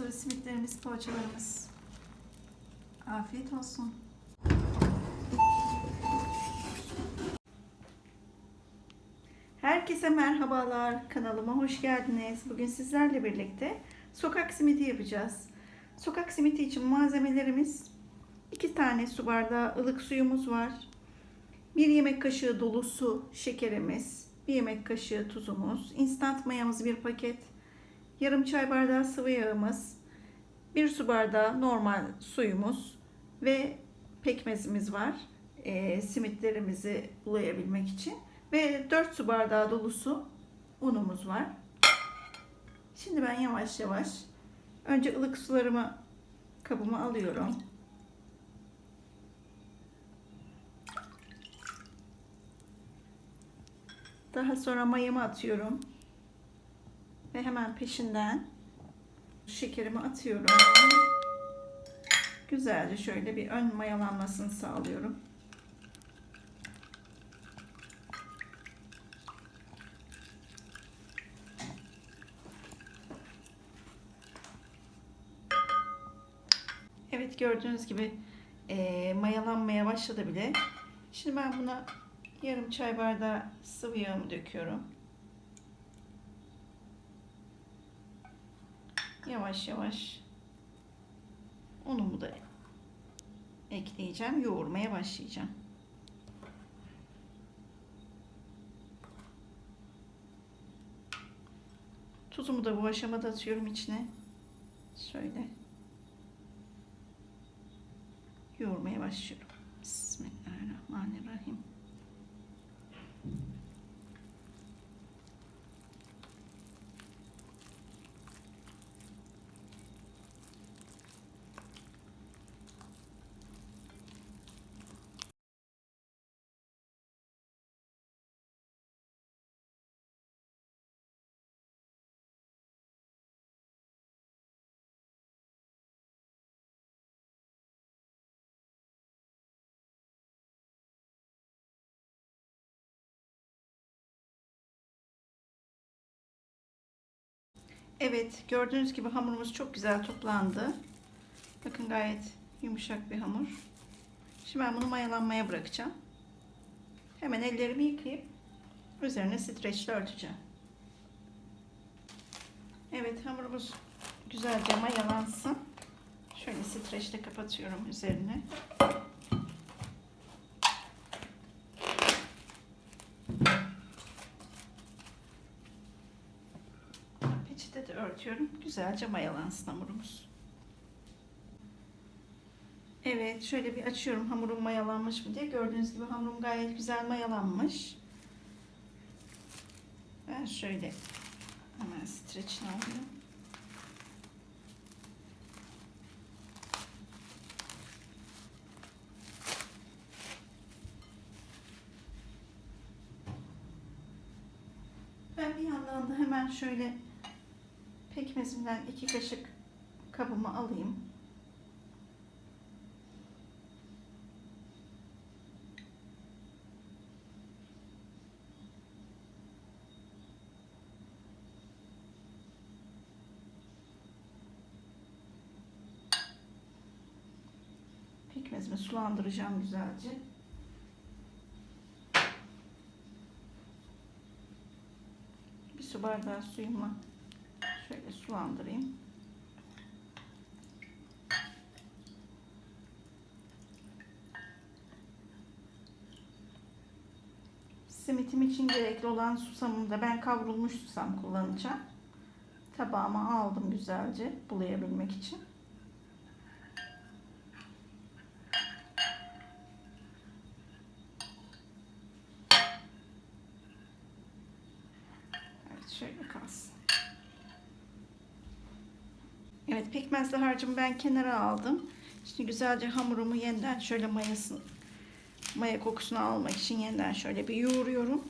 çıtır simitlerimiz, poğaçalarımız. Afiyet olsun. Herkese merhabalar. Kanalıma hoş geldiniz. Bugün sizlerle birlikte sokak simidi yapacağız. Sokak simidi için malzemelerimiz 2 tane su bardağı ılık suyumuz var. 1 yemek kaşığı dolusu şekerimiz, 1 yemek kaşığı tuzumuz, instant mayamız 1 paket, yarım çay bardağı sıvı yağımız, 1 su bardağı normal suyumuz ve pekmezimiz var. E, simitlerimizi bulayabilmek için ve 4 su bardağı dolusu unumuz var. Şimdi ben yavaş yavaş önce ılık sularımı kabıma alıyorum. Daha sonra mayamı atıyorum. Ve hemen peşinden şekerimi atıyorum. Güzelce şöyle bir ön mayalanmasını sağlıyorum. Evet gördüğünüz gibi e, mayalanmaya başladı bile. Şimdi ben buna yarım çay bardağı sıvı yağımı döküyorum. Yavaş yavaş unumu da ekleyeceğim. Yoğurmaya başlayacağım. Tuzumu da bu aşamada atıyorum içine. Şöyle. Yoğurmaya başlıyorum. Bismillahirrahmanirrahim. Evet, gördüğünüz gibi hamurumuz çok güzel toplandı. Bakın gayet yumuşak bir hamur. Şimdi ben bunu mayalanmaya bırakacağım. Hemen ellerimi yıkayıp üzerine streçle örteceğim. Evet, hamurumuz güzelce mayalansın. Şöyle streçle kapatıyorum üzerine. Örtüyorum. Güzelce mayalansın hamurumuz. Evet şöyle bir açıyorum hamurum mayalanmış mı diye. Gördüğünüz gibi hamurum gayet güzel mayalanmış. Ben şöyle hemen streçini alayım. Ben bir yandan da hemen şöyle pekmezimden iki kaşık kabıma alayım. Pekmezimi sulandıracağım güzelce. Bir su bardağı suyumu şöyle sulandırayım. Simitim için gerekli olan susamımı da ben kavrulmuş susam kullanacağım. Tabağıma aldım güzelce bulayabilmek için. Evet şöyle kalsın. Evet pekmezli harcımı ben kenara aldım. Şimdi güzelce hamurumu yeniden şöyle mayasını maya kokusunu almak için yeniden şöyle bir yoğuruyorum.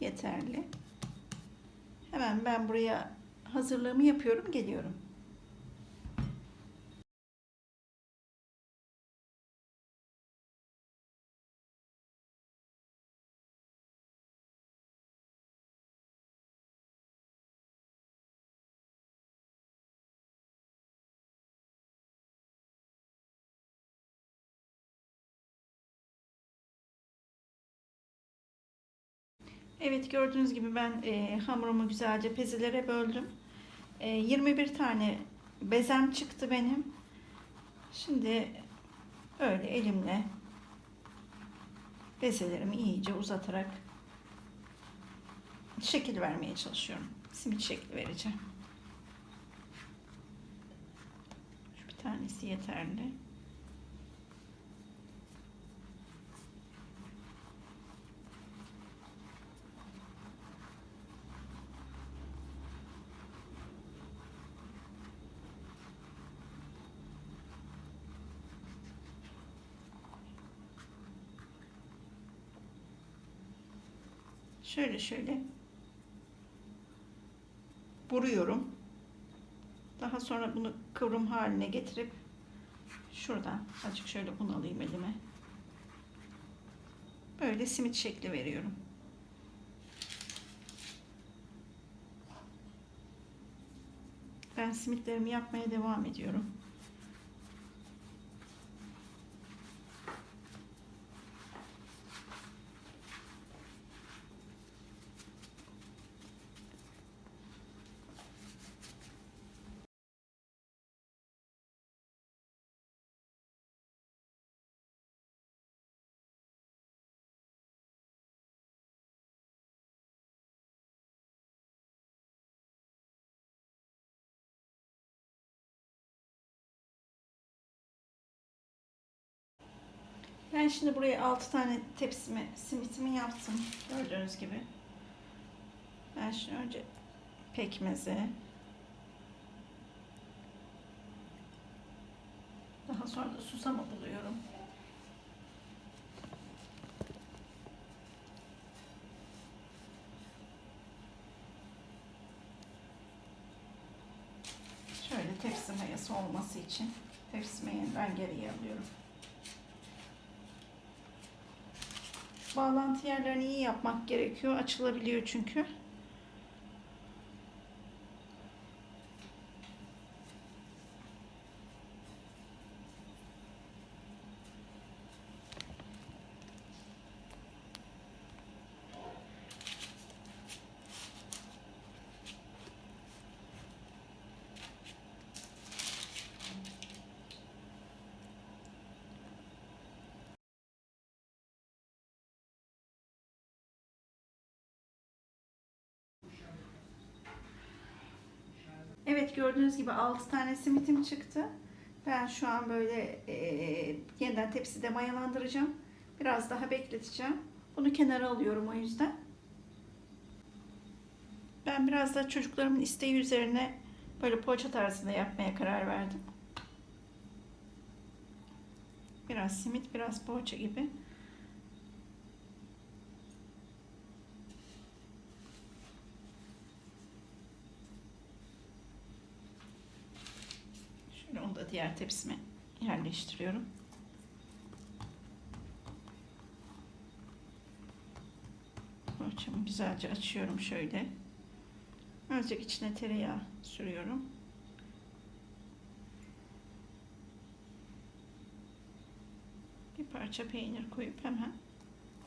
Yeterli. Hemen ben buraya hazırlığımı yapıyorum, geliyorum. Evet gördüğünüz gibi ben e, hamurumu güzelce pezelere böldüm. E, 21 tane bezem çıktı benim. Şimdi böyle elimle bezelerimi iyice uzatarak şekil vermeye çalışıyorum. Simit şekli vereceğim. Şu bir tanesi yeterli. Şöyle şöyle vuruyorum. Daha sonra bunu kıvrım haline getirip şuradan azıcık şöyle bunu alayım elime. Böyle simit şekli veriyorum. Ben simitlerimi yapmaya devam ediyorum. Ben şimdi buraya 6 tane tepsimi, simitimi yaptım. Gördüğünüz gibi. Ben şimdi önce pekmezi, daha sonra da susamı buluyorum. Şöyle tepsi mayası olması için tepsi mayanı geriye alıyorum. Bağlantı yerlerini iyi yapmak gerekiyor. Açılabiliyor çünkü. Evet gördüğünüz gibi 6 tane simitim çıktı. Ben şu an böyle e, yeniden tepside mayalandıracağım. Biraz daha bekleteceğim. Bunu kenara alıyorum o yüzden. Ben biraz da çocuklarımın isteği üzerine böyle poğaça tarzında yapmaya karar verdim. Biraz simit, biraz poğaça gibi. Şöyle onu da diğer tepsime yerleştiriyorum. Poğaçamı güzelce açıyorum şöyle. Azıcık içine tereyağı sürüyorum. Bir parça peynir koyup hemen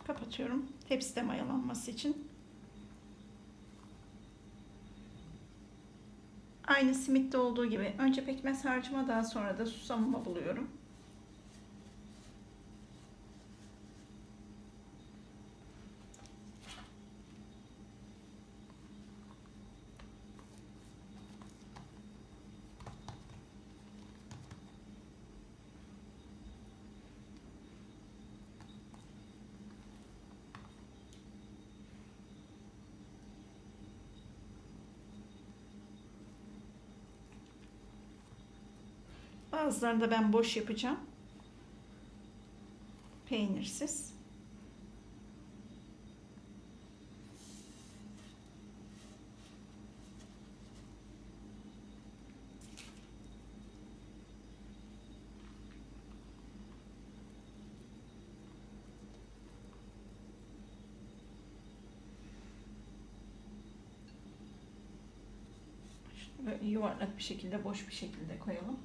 kapatıyorum. Tepside mayalanması için. Aynı simitte olduğu gibi önce pekmez harcıma daha sonra da susamıma buluyorum. Bazılarını da ben boş yapacağım. Peynirsiz. Yuvarlak bir şekilde, boş bir şekilde koyalım.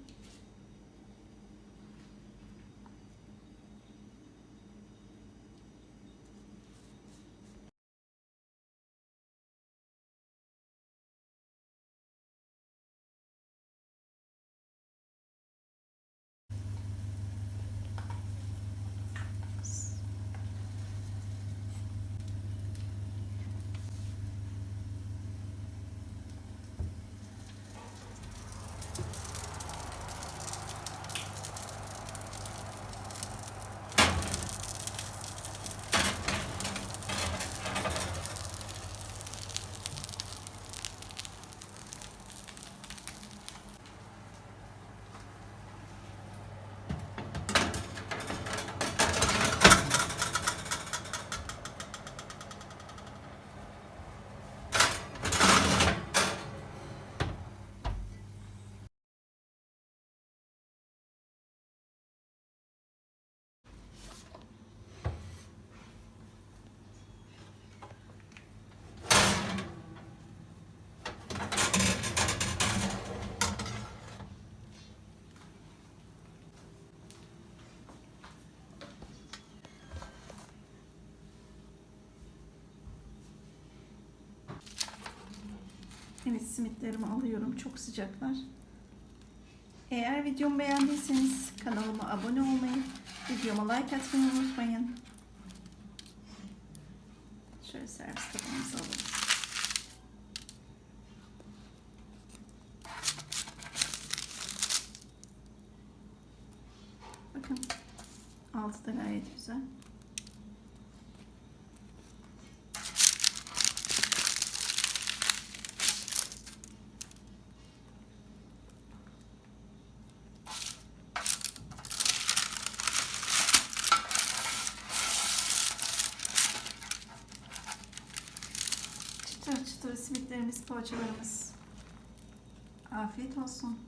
Evet simitlerimi alıyorum. Çok sıcaklar. Eğer videomu beğendiyseniz kanalıma abone olmayı, videoma like atmayı unutmayın. Şöyle servis tabağımızı alalım. Bakın altı da gayet güzel. Çıtır çıtır simitlerimiz, poğaçalarımız. Afiyet olsun.